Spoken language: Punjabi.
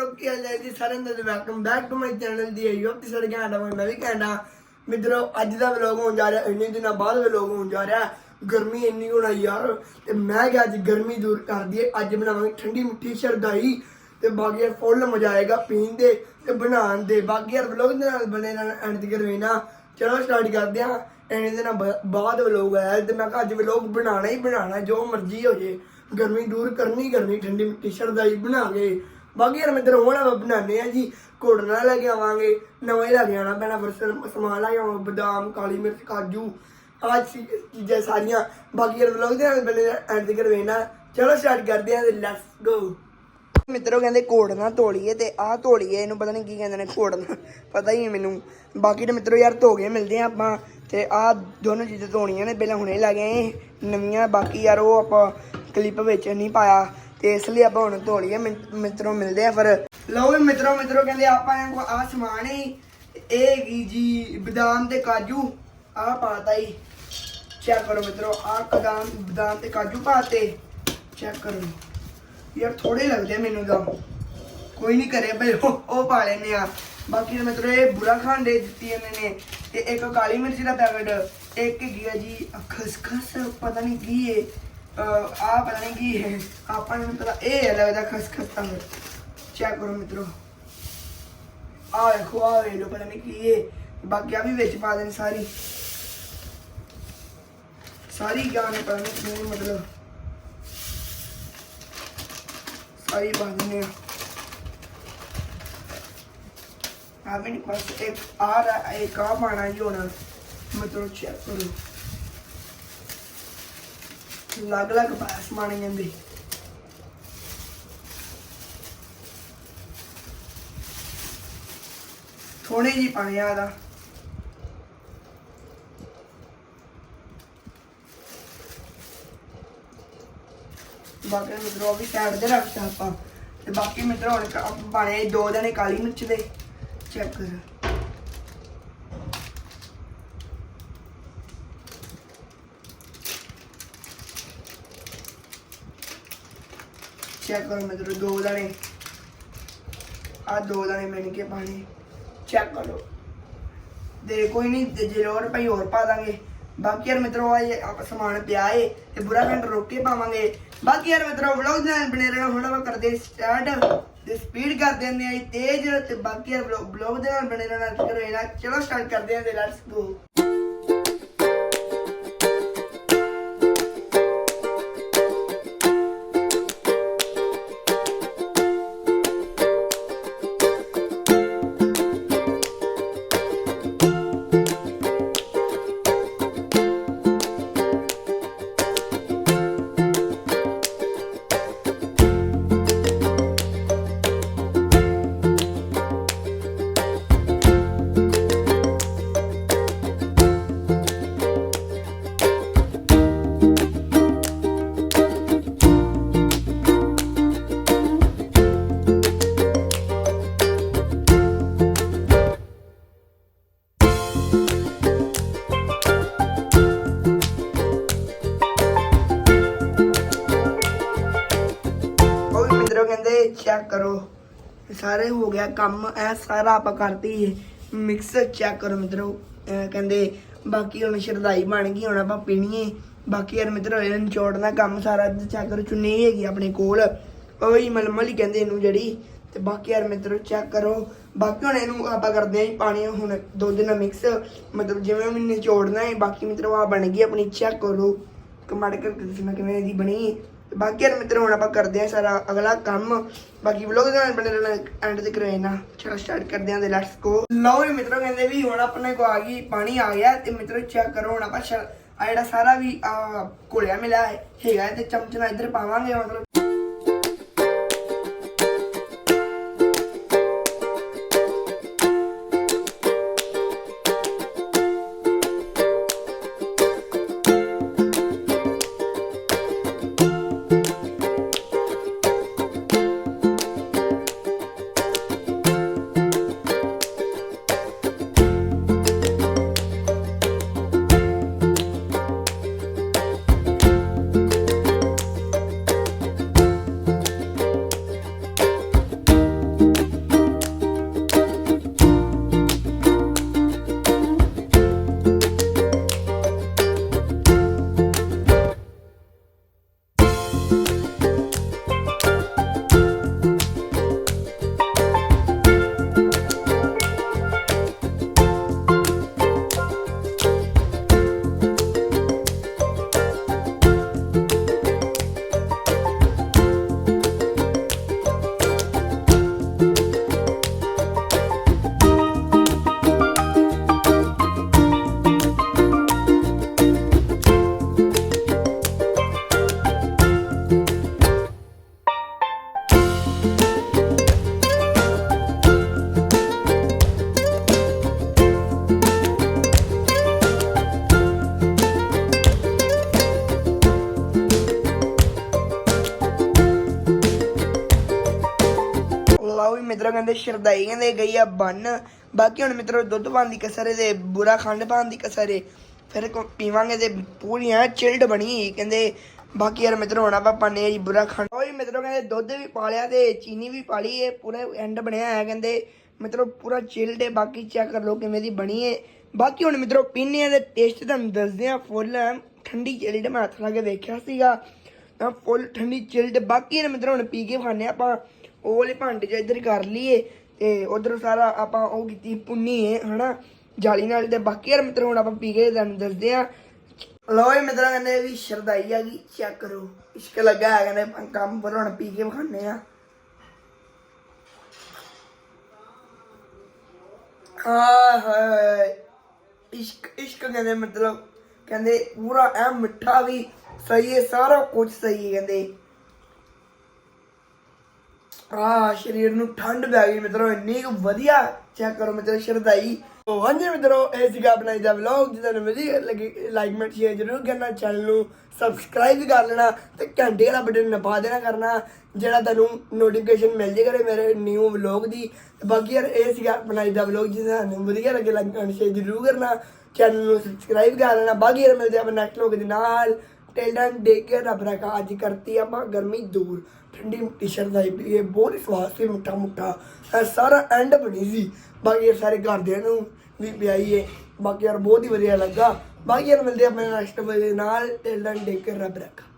ਮਿੱਤਰੋ ਕੀ ਹਾਲ ਹੈ ਜੀ ਸਾਰਿਆਂ ਦਾ welcome back to my channel ਦੀ। ਯੂਪ ਤੇ ਸਾਡੇ ਘੰਟਾ ਮੈਂ ਵੀ ਕਹਿੰਦਾ ਮਿੱਤਰੋ, ਅੱਜ ਦਾ ਵਲੌਗ ਹੋਣ ਜਾ ਰਿਹਾ, ਇੰਨੇ ਦਿਨਾਂ ਬਾਅਦ ਵਲੌਗ ਹੋਣ ਜਾ ਰਿਹਾ। ਗਰਮੀ ਇੰਨੀ ਹੋਣਾ ਯਾਰ, ਤੇ ਮੈਂ ਕਿਹਾ ਅੱਜ ਗਰਮੀ ਦੂਰ ਕਰ ਦਈਏ। ਅੱਜ ਬਣਾਵਾਂਗੇ ਠੰਡੀ ਮਿੱਠੀ ਸ਼ਰਦਾਈ, ਤੇ ਬਾਕੀ ਯਾਰ ਫੁੱਲ ਮਜ਼ਾ ਆਏਗਾ ਪੀਣ ਦੇ ਤੇ ਬਣਾਉਣ ਦੇ। ਬਾਕੀ ਯਾਰ ਵਲੌਗ ਦੇ ਨਾਲ ਬਣੇ ਰਹਿਣਾ ਐਂਡ ਤੱਕ ਰਹਿਣਾ। ਚਲੋ ਸਟਾਰਟ ਕਰਦੇ ਹਾਂ। ਇੰਨੇ ਦਿਨਾਂ ਬਾਅਦ ਵਲੌਗ ਆਇਆ ਤੇ ਮੈਂ ਕਿਹਾ ਅੱਜ ਵਲੌਗ ਬਣਾਉਣਾ ਹੀ ਬਣਾਉਣਾ, ਜੋ ਮਰਜ਼ੀ ਹੋ ਜੇ। ਗਰਮੀ ਦੂਰ ਕਰਨੀ ਕਰਨੀ ਠੰਡੀ ਮਿੱਠੀ ਸ਼ਰਦਾਈ ਕੇ। ਬਾਕੀ ਯਾਰ ਮਿੱਤਰ ਹੁਣ ਆਪਾਂ ਬਣਾਉਂਦੇ ਆ ਜੀ ਘੋੜਨਾ ਲੈ ਕੇ ਆਵਾਂਗੇ, ਨਵਾਂ ਹੀ ਲੈ ਕੇ ਆਉਣਾ ਪੈਣਾ ਫਿਰ ਸਮਾਨ ਲੈ ਕੇ ਆਵਾਂਗੇ ਬਦਾਮ, ਕਾਲੀ ਮਿਰਚ, ਕਾਜੂ, ਆਹ ਚੀਜ਼ਾਂ ਸਾਰੀਆਂ। ਬਾਕੀ ਯਾਰ ਵਲੌਗ ਦੇ ਨਾਲ ਬਣੇ ਐਂਡ ਤੱਕ ਵੇਖਣਾ ਚਲੋ ਸਟਾਰਟ ਕਰਦੇ ਹਾਂ ਤੇ ਲੈਟਸ ਗੋ ਮਿੱਤਰੋ ਕਹਿੰਦੇ ਘੋੜਨਾ ਤੋਲੀਏ ਤੇ ਆਹ ਤੋਲੀਏ ਇਹਨੂੰ ਪਤਾ ਨਹੀਂ ਕੀ ਕਹਿੰਦੇ ਨੇ ਘੋੜਨਾ ਪਤਾ ਹੀ ਹੈ ਮੈਨੂੰ। ਬਾਕੀ ਤੇ ਮਿੱਤਰੋ ਯਾਰ ਧੋ ਕੇ ਮਿਲਦੇ ਆ ਆਪਾਂ ਤੇ ਆਹ ਦੋਨੋਂ ਚੀਜ਼ਾਂ ਧੋਣੀਆਂ ਨੇ, ਪਹਿਲਾਂ ਹੁਣੇ ਲੱਗੇ ਆਏ ਨਵੀਆਂ, ਬਾਕੀ ਯਾਰ ਉਹ ਆਪਾਂ ਕਲਿੱਪ ਵਿੱਚ ਨਹੀਂ ਪਾਇਆ। ਤੇ ਇਸ ਲਈ ਆਪਾਂ ਹੁਣ ਧੋ ਲਈਏ ਮਿੰ- ਮਿਲਦੇ ਆ ਫਿਰ। ਲਓ ਵੀ ਮਿੱਤਰੋ ਮਿੱਤਰੋ ਕਹਿੰਦੇ ਆਪਾਂ ਇਹਨਾਂ ਕੋ ਆਹ ਸਮਾਨ ਹੀ ਇਹ ਹੈਗੀ ਜੀ ਬਦਾਮ ਤੇ ਕਾਜੂ, ਆਹ ਪਾਤਾ ਹੀ ਚੈੱਕ ਕਰੋ ਮਿੱਤਰੋ, ਆਹ ਕਦਮ, ਬਦਾਮ ਤੇ ਕਾਜੂ ਪਾਤੇ। ਚੈੱਕ ਕਰੋ। ਯਾਰ ਥੋੜੇ ਲੱਗਦੇ ਮੈਨੂੰ ਤਾਂ। ਕੋਈ ਨਹੀਂ ਕਰੇ ਭਾਈ ਉਹ ਪਾ ਲੈਨੇ ਆ। ਬਾਕੀ ਤਾਂ ਇਹ ਬੁਰਾ ਖਾਣ ਦੇ ਦਿੱਤੀ ਇਹਨਾਂ ਨੇ। ਤੇ ਇੱਕ ਕਾਲੀ ਮਿਰਚ ਦਾ ਪੈਕਟ, ਇੱਕ ਹੈਗੀ ਆ ਜੀ ਖਸਖਸ, ਪਤਾ ਨਹੀਂ ਕੀ ਹੈ ਆ ਪਤਾ ਨਹੀਂ ਕੀ ਹੈ। ਆਪਾਂ ਨੂੰ ਪਤਾ ਇਹ ਹੈ ਲੱਗਦਾ ਖਸਖਸ ਤਾਂ ਚੈੱਕ ਕਰੋ ਮਿੱਤਰੋ। ਆ ਦੇਖੋ ਆ ਵੇ ਲੋ ਪਤਾ ਨਹੀਂ ਕੀ ਹੈ ਬਾਕੀ ਆ ਵੀ ਵਿੱਚ ਪਾ ਦੇਣ ਸਾਰੀ। ਸਾਰੀ ਗਾਣੇ ਪਤਾ ਨਹੀਂ ਕੀ ਮਤਲਬ। ਸਾਰੀ ਪਾ ਦਿੰਦੇ ਆ। ਆ ਵੀ ਨਹੀਂ ਬਸ ਇੱਕ ਆ ਰਹਾ ਇੱਕ ਆ ਪਾਣਾ ਹੀ ਹੋਣਾ। ਮਤਲਬ ਚੈੱਕ ਕਰੋ। ਅਲੱਗ ਲੱਗ ਪਾਸ ਮਾਣੇ ਜਾਂਦੇ। ਥੋੜੇ ਜੀ ਪਾਣੀ ਆ ਦਾ ਬਾਕੀ ਮਿੱਤਰੋ ਵੀ ਸਾਈਡ ਤੇ ਰੱਖਤਾ ਆਪਾਂ। ਤੇ ਬਾਕੀ ਮਿੱਤਰੋ, ਹੁਣ ਕ- ਦੋ ਦਿਨ ਕਾਲੀ ਮਿਰਚ ਦੇ। ਚੈੱਕ ਕਰ। ਚੈੱਕ ਕਰੋ ਮਿੱਤਰੋ ਦੋ ਦਣੇ। ਆ ਦੋ ਦਣੇ ਮੈਨ ਕੇ ਪਾਣੇ। ਚੈੱਕ ਕਰੋ। ਦੇ ਕੋਈ ਨਹੀਂ ਜੇ ਲੋੜ ਪਈ ਹੋਰ ਪਾ ਦਾਂਗੇ। ਬਾਕੀ ਯਾਰ ਮਿੱਤਰੋ ਆ ਆਪਾਂ ਸਮਾਨ ਪਿਆ ਏ, ਤੇ ਬੁਰਾ ਘੰਟ ਰੋਕ ਕੇ ਪਾਵਾਂਗੇ। ਬਾਕੀ ਯਾਰ ਮਿੱਤਰੋ ਵਲੌਗ ਦੇ ਬਣੇ ਰਹਿਣਾ। ਹੁਣ ਆਪਾਂ ਕਰਦੇ ਸਟਾਰਟ ਤੇ ਸਪੀਡ ਕਰ ਦਿੰਦੇ ਆ ਤੇਜ਼। ਤੇ ਬਾਕੀ ਯਾਰ ਵਲੌਗ ਦੇ ਨਾਲ ਬਣੇ ਰਹਿਣਾ। ਕਰੋ ਇਹਨਾਂ ਚਲੋ ਸਟਾਰਟ ਕਰਦੇ ਆ ਤੇ ਲੈਟਸ ਗੋ ਸਾਰੇ ਹੋ ਗਿਆ ਕੰਮ, ਇਹ ਸਾਰਾ ਆਪਾਂ ਕਰਤੀ ਮਿਕਸ ਚੈੱਕ ਕਰੋ ਮਿੱਤਰੋ। ਕਹਿੰਦੇ ਬਾਕੀ ਹੁਣ ਸ਼ਰਦਾਈ ਬਣ ਗਈ, ਹੁਣ ਆਪਾਂ ਪੀਣੀਏ। ਬਾਕੀ ਯਾਰ ਮਿੱਤਰੋ, ਇਹ ਨਿਚੋੜਨਾ ਕੰਮ ਸਾਰਾ ਚੈੱਕ ਕਰੋ, ਚੁੰਨੀ ਹੈਗੀ ਆਪਣੇ ਕੋਲ। ਉਹੀ ਮਲਮਲ ਹੀ ਕਹਿੰਦੇ ਇਹਨੂੰ ਜਿਹੜੀ। ਤੇ ਬਾਕੀ ਯਾਰ ਮਿੱਤਰੋ ਚੈੱਕ ਕਰੋ। ਬਾਕੀ ਹੁਣ ਇਹਨੂੰ ਆਪਾਂ ਕਰਦੇ ਆਂ ਜੀ ਪਾਣੀ ਹੁਣ ਦੁੱਧ ਨਾਲ ਮਿਕਸ ਮਤਲਬ ਜਿਵੇਂ ਵੀ ਨਿਚੋੜਨਾ ਹੈ ਬਾਕੀ ਮਿੱਤਰੋ ਆ ਬਣ ਗਈ ਆਪਣੀ ਚੈੱਕ ਕਰੋ। ਕਮਾੜ ਕਰ ਦੱਸਣਾ ਕਿਵੇਂ ਇਹਦੀ ਬਣੀ। ਤੇ ਬਾਕੀ ਯਾਰ ਮਿੱਤਰੋ, ਹੁਣ ਆਪਾਂ ਕਰਦੇ ਆਂ ਸਾਰਾ ਅਗਲਾ ਕੰਮ। ਬਾਕੀ ਵਲੋਗ ਦੇ ਨਾਲ ਬਣੇ ਰਹਿਣਾ ਐਂਡ ਤੱਕ ਰਹਿਣਾ। ਚਲੋ ਸਟਾਰਟ ਕਰਦੇ ਆਂ ਤੇ ਲੈਟਸ ਗੋ ਲਓ ਜੀ ਮਿੱਤਰੋ, ਕਹਿੰਦੇ ਵੀ ਹੁਣ ਆਪਣੇ ਕੋ ਆ ਗਈ, ਪਾਣੀ ਆ ਗਿਆ ਤੇ ਮਿੱਤਰੋ ਚੈੱਕ ਕਰੋ, ਹੁਣ ਆਪਾਂ ਆ ਜਿਹੜਾ ਸਾਰਾ ਵੀ ਆ ਘੋਲਿਆ ਮਿਲਿਆ ਹੈ, ਹੈਗਾ ਤੇ ਚਮਚ ਨਾਲ ਇੱਧਰ ਪਾਵਾਂਗੇ, ਮਤਲਬ ਕਹਿੰਦੇ ਸ਼ਰਦਾਈ ਕਹਿੰਦੇ ਗਈ ਆ ਬੰਨ। ਬਾਕੀ ਹੁਣ ਮਿੱਤਰੋ ਦੁੱਧ ਪਾਣ ਦੀ ਕਸਰ ਏ ਤੇ ਬੁਰਾ ਖੰਡ ਪਾਣ ਦੀ ਕਸਰ ਏ ਫਿਰ ਪੀਵਾਂਗੇ ਤੇ ਪੂਰੀ ਐ ਚਿਲਡ ਬਣੀ, ਕਹਿੰਦੇ ਬਾਕੀ ਯਾਰ ਮਿੱਤਰੋ ਹੁਣ ਆਪਾਂ ਪਾਣੇ ਆ ਜੀ ਬੁਰਾ ਖੰਡ। ਓਏ ਮਿੱਤਰੋ ਕਹਿੰਦੇ ਦੁੱਧ ਵੀ ਪਾ ਲਿਆ ਤੇ ਚੀਨੀ ਵੀ ਪਾ ਲਈ ਏ, ਪੂਰਾ ਐਂਡ ਬਣਿਆ ਹੈ ਕਹਿੰਦੇ। ਮਿੱਤਰੋ ਪੂਰਾ ਚਿਲਡ ਏ, ਬਾਕੀ ਚੈੱਕ ਕਰ ਲਓ ਕਿਵੇਂ ਦੀ ਬਣੀ ਏ। ਬਾਕੀ ਹੁਣ ਮਿੱਤਰੋ ਪੀਨੇ ਆ ਤੇ ਟੇਸਟ ਤੁਹਾਨੂੰ ਦੱਸਦੇ ਆ ਫੁੱਲ ਠੰਡੀ ਚਿਲਡ ਮੈਂ ਹੱਥ ਲਾ ਕੇ ਦੇਖਿਆ ਸੀਗਾ। ਤਾਂ ਫੁੱਲ ਠੰਡੀ ਚਿਲਡ ਬਾਕੀ ਇਹਨੇ ਮਿੱਤਰੋ ਹੁਣ ਪੀ ਕੇ ਖਾਣੇ ਆਪਾਂ। ਉਹ ਵਾਲੇ ਭਾਂਡੇ ਚ ਇੱਧਰ ਕਰ ਲਈਏ ਤੇ ਉਧਰ ਸਾਰਾ ਆਪਾਂ ਉਹ ਕੀਤੀ ਪੁੰਨੀ ਹੈ ਹਨਾ? ਜਾਲੀ ਨਾਲ ਤੇ ਬਾਕੀ ਯਾਰ ਮਿੱਤਰੋ, ਹੁਣ ਆਪਾਂ ਪੀ ਕੇ ਤੁਹਾਨੂੰ ਦੱਸਦੇ ਆ ਲੋ ਇਹ ਮਿੱਤਰਾਂ, ਕਹਿੰਦੇ ਵੀ ਸ਼ਰਦਾਈ ਆ ਗਈ ਚੈੱਕ ਕਰੋ। ਇਸ਼ਕ ਲੱਗਾ ਹੈ, ਕਹਿੰਦੇ ਕੰਮ ਪਰ ਹੁਣ ਪੀ ਕੇ ਖਾਣੇ ਆ ਆ ਹਾਏ, ਇਸ਼ਕ ਇਸ਼ਕ ਕਹਿੰਦੇ ਮਤਲਬ ਕਹਿੰਦੇ ਪੂਰਾ ਐ ਮਿੱਠਾ ਵੀ ਸਹੀ ਹੈ, ਸਾਰਾ ਕੁਝ ਸਹੀ ਹੈ, ਕਹਿੰਦੇ। ਆ, ਸਰੀਰ ਨੂੰ ਠੰਡ ਪੈ ਗਈ ਮਿੱਤਰੋ, ਇੰਨੀ ਕੁ ਵਧੀਆ ਚੈੱਕ ਕਰੋ ਮਿੱਤਰੋ ਸ਼ਰਦਾਈ ਉਹ ਹਾਂਜੀ ਮਿੱਤਰੋ, ਇਹ ਸੀਗਾ ਆਪਣਾ ਇਹਦਾ ਵਲੌਗ ਜਿਹਦਾ ਨੂੰ ਵਧੀਆ ਲੱਗੀ ਲਾਈਕ ਮੈਂਟ ਸ਼ੇਅਰ ਜ਼ਰੂਰ ਕਰਨਾ ਚੈਨਲ ਨੂੰ ਸਬਸਕ੍ਰਾਈਬ ਵੀ ਕਰ ਲੈਣਾ ਤੇ ਘੰਟੇ ਵਾਲਾ ਬਟਨ ਨਪਾ ਦੇਣਾ ਕਰਨਾ, ਜਿਹੜਾ ਤੁਹਾਨੂੰ ਨੋਟੀਫਿਕੇਸ਼ਨ ਮਿਲ ਜੇ ਕਰੇ ਮੇਰੇ ਨਿਊ ਵਲੌਗ ਦੀ। ਤੇ ਬਾਕੀ ਯਾਰ, ਇਹ ਸੀਗਾ ਆਪਣਾ ਇਹਦਾ ਵਲੌਗ ਜਿਹਦਾ ਨੂੰ ਵਧੀਆ ਲੱਗੇ ਲਾਈਕ ਐਂਡ ਸ਼ੇਅਰ ਜ਼ਰੂਰ ਕਰਨਾ ਚੈਨਲ ਨੂੰ ਸਬਸਕ੍ਰਾਈਬ ਕਰ ਲੈਣਾ। ਬਾਕੀ ਯਾਰ, ਮਿਲਦੇ ਆਪਾਂ ਨੈਕਸਟ ਵਲੌਗ ਦੇ ਨਾਲ। ਟਿਲ ਦੈਨ ਡੇ ਕੇ ਰੱਬ ਰੱਖਾ ਅੱਜ ਕਰਤੀ ਆਪਾਂ ਗਰਮੀ ਦੂਰ। ਠੰਡੀ ਟੀ-ਸ਼ਰਟ ਦਾ ਇਹ ਬਹੁਤ ਹੀ ਸਵਾਦ ਸੀ, ਮੁੱਠਾ ਮੁੱਠਾ। ਇਹ ਸਾਰਾ ਐਂਡ ਬਣੀ ਸੀ। ਬਾਕੀ ਯਾਰ ਸਾਰੇ ਘਰਦਿਆਂ ਨੂੰ ਵੀ ਪਿਆਈਏ। ਬਾਕੀ ਯਾਰ ਬਹੁਤ ਹੀ ਵਧੀਆ ਲੱਗਾ। ਬਾਕੀ ਯਾਰ ਮਿਲਦੇ ਆਪਣੇ ਨੈਕਸਟ ਵਲੌਗ ਦੇ ਨਾਲ। ਟਿਲ ਦੈਨ ਡੇ ਕੇ ਰੱਬ ਰੱਖਾ